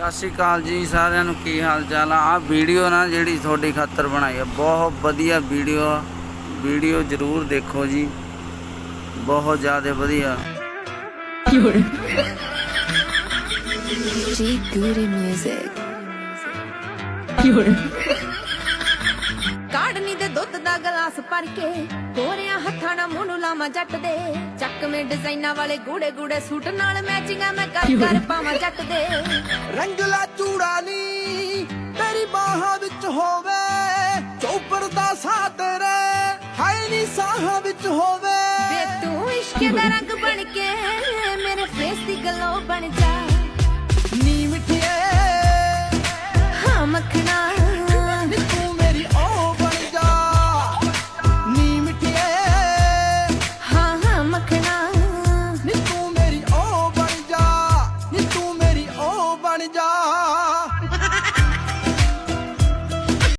ਸਤਿ ਸ਼੍ਰੀ ਅਕਾਲ ਜੀ ਸਾਰਿਆਂ ਨੂੰ ਕੀ ਹਾਲ ਚਾਲ ਆ ਆ ਵੀਡੀਓ ਨਾ ਜਿਹੜੀ ਤੁਹਾਡੀ ਖਾਤਰ ਬਣਾਈ ਆ ਬਹੁਤ ਵਧੀਆ ਵੀਡੀਓ ਆ ਵੀਡੀਓ ਜ਼ਰੂਰ ਦੇਖੋ ਜੀ ਬਹੁਤ ਜ਼ਿਆਦਾ ਵਧੀਆ G Goody Music. ਕਾੜਨੀ ਦੇ ਦੁੱਧ ਦਾ ਗਲਾਸ ਭਰ ਕੇ ਗੋਰਿਆਂ ਹੱਥਾਂ ਨਾਲ ਮੂੰਹ ਨੂੰ ਲਾਵਾਂ ਜੱਟ ਦੇ। ਚੱਕਵੇਂ ਡਿਜ਼ਾਈਨਾਂ ਵਾਲੇ ਗੂੜੇ ਗੂੜੇ ਸੂਟ ਨਾਲ ਮੈਚਿੰਗਾਂ ਮੈਂ ਕਰ ਕਰ ਪਾਵਾਂ ਜੱਟ ਦੇ। ਰੰਗਲਾ ਚੂੜਾ ਨੀ ਤੇਰੀ ਬਾਹਾਂ ਵਿੱਚ ਹੋਵੇ ਚੌਪਰ ਦਾ ਸਾਹ ਤੇਰੇ ਹਾਈ ਨੀ ਸਾਹਾਂ ਵਿੱਚ ਹੋਵੇ। ਵੇ ਤੂੰ ਇਸ਼ਕ ਦਾ ਰੰਗ ਬਣ ਕੇ ਮੇਰੇ ਫੇਸ ਦੀ ਗਲੋ ਬਣ ਜਾ। ਨੀ